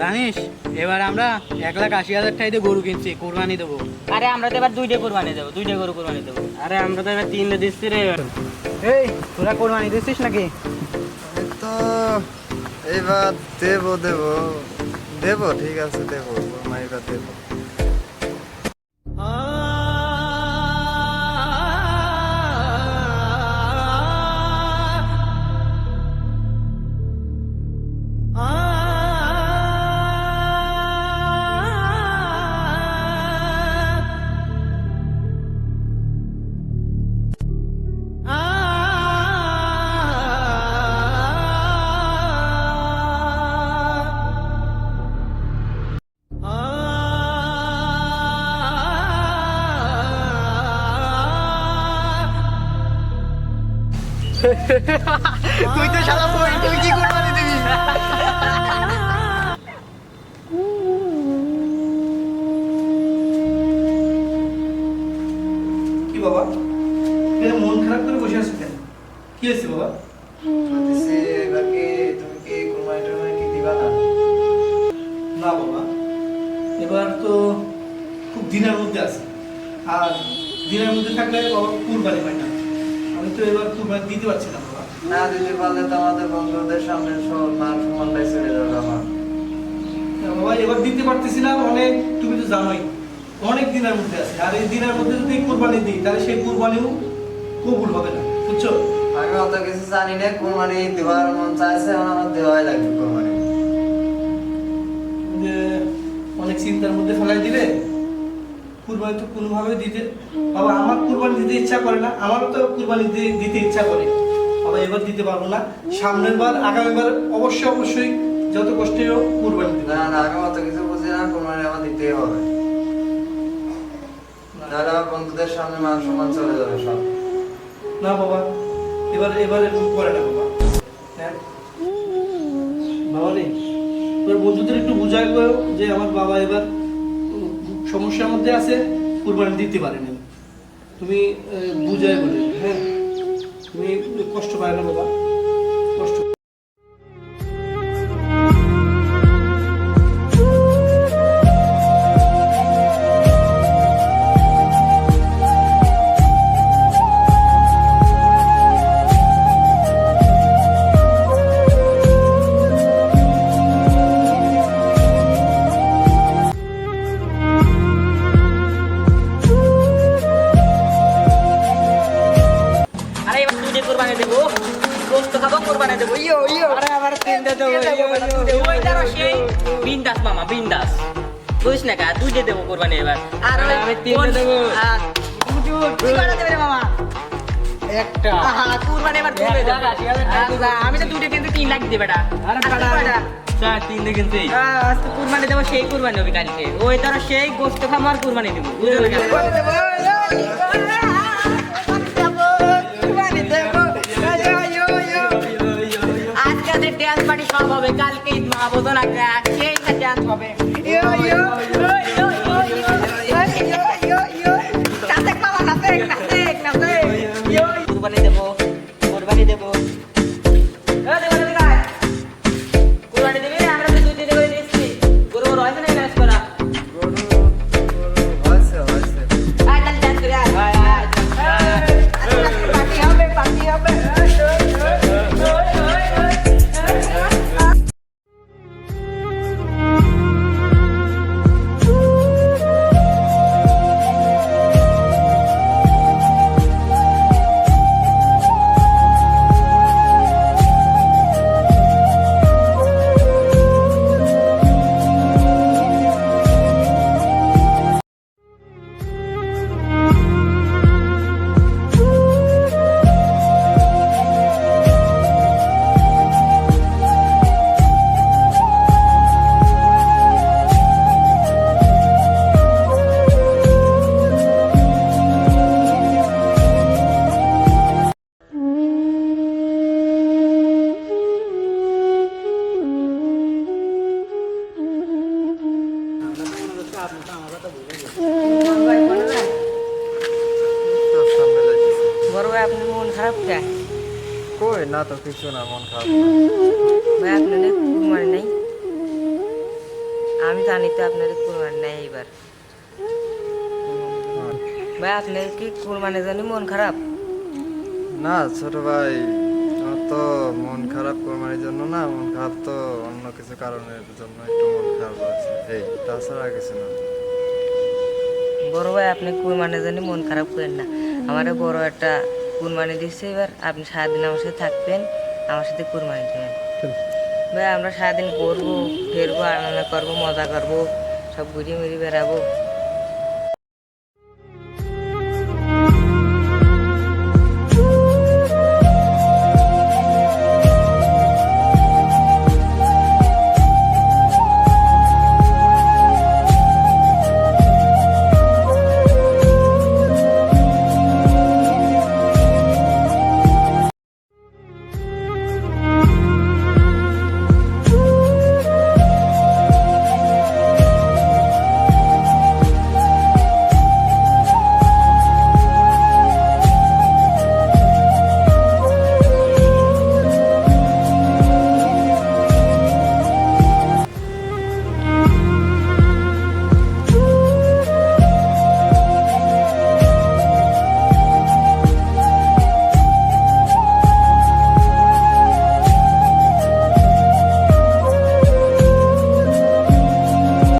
জানিস এবার আমরা এক লাখ আশি হাজার টাকা দিয়ে গরু কিনছি কোরবানি দেবো। আরে আমরা তো এবার দুইটা কোরবানি দেবো দুইটা গরু কোরবানি দেবো। আরে আমরা তো এবার তিনটে দিচ্ছি রে। এই তোরা কোরবানি দিচ্ছিস নাকি? তো এবার দেবো দেবো। দেবো ঠিক আছে দেবো এবার দেবো। তুই তো শালা বই তুই কি কোরবানি দিবি? কি বাবা? এর মন খারাপ করে বসে আছো কেন? কি হয়েছে বাবা? এবার তুমি কি কোরবানি টরবানি কি দিবা না? না বাবা এবার তো খুব দিনের মধ্যে আছে। আর দিনের মধ্যে থাকলে বাবা কুরবানি হয় না এবার কুরবানি দিতে পারছি না না দিতে পারলে তো আমাদের বন্ধুদের সামনে মান সম্মানটাই চলে যাবে আমার বাবা এবার দিতে পারতেছি না অনেক তুমি তো জানোই অনেক দিনের মধ্যে আছে। আর এই দিনের মধ্যে যদি কুরবানি দিই তাহলে সেই কুরবানিও কবুল হবে না বুঝছ? আমি অত কিছু জানি না কোরবানি দেওয়ার মন চাইছে আমার দেওয়াই লাগবে কোরবানি। অনেক চিন্তার মধ্যে ফেলাই দিলে কুরবানি তো কোনোভাবে দিতে বাবা আমার কুরবানি দিতে ইচ্ছা করে না আমারও তো কুরবানি দিতে ইচ্ছা করে। বাবা এবার দিতে পারব না। সামনের বার আগামীবার অবশ্যই অবশ্যই যত কষ্টে হোক কুরবানি দিতে না না আমি অত কিছু বুঝি না কোরবানি আমার দিতেই হবে। আমার বন্ধুদের সামনে মান সম্মান চলে যাবে সব। না বাবা এবার এবার এরকম করে না বাবা। হ্যাঁ? বাবা রে তোর বন্ধুদের একটু বুঝাই করো যে আমার বাবা এবার সমস্যার মধ্যে আছে, কুরবানি দিতে পারেনি তুমি বুঝাই বলে হ্যাঁ? তুমি কষ্ট পায় না বাবা। গোস্ত খাব কোরবানি দেবো ইয়ো ইয়ো আরে আবার তিনটে দেবো ওই তারও সেই বিন্দাস মামা বিন্দাস বুঝিস না কা দুইটা দেবো কোরবানি এবার আর ওই আমি দেবো। মামা একটা কুরবানি এবার আচ্ছা, আমি তো কিন্তু তিন লাখ আচ্ছা, কুরবানি সেই কুরবানি হবে কালকে ওই তারা সেই গোস্ত খাব আর কুরবানি দেবো বুঝলে হবে কালকে ঈদ মাহবুদন কে সেই ড্যান্স হবে। কে কই? না তো কিছু না মন খারাপ। ভাই আপনার কুরবানি নাই? আমি জানি তো আপনার কুরবানি নেই এবার ভাই আপনার কি কুরবানির জন্য মন খারাপ? না ছোট ভাই আমার তো মন খারাপ কোরবানির জন্য না মন খারাপ তো অন্য কিছু কারণের জন্য একটু মন খারাপ আছে এই তাছাড়া কিছু না। বড় ভাই আপনি কুরবানির জন্য মন খারাপ করেন না। আমার বড় একটা কুরবানি দিচ্ছে এবার আপনি সারাদিন আমার সাথে থাকবেন আমার সাথে কুরবানি দেবেন। ভাই আমরা সারাদিন ঘুরবো ফেরবো আনন্দ করব মজা করব সব ঘুরি মুড়ি বেড়াবো।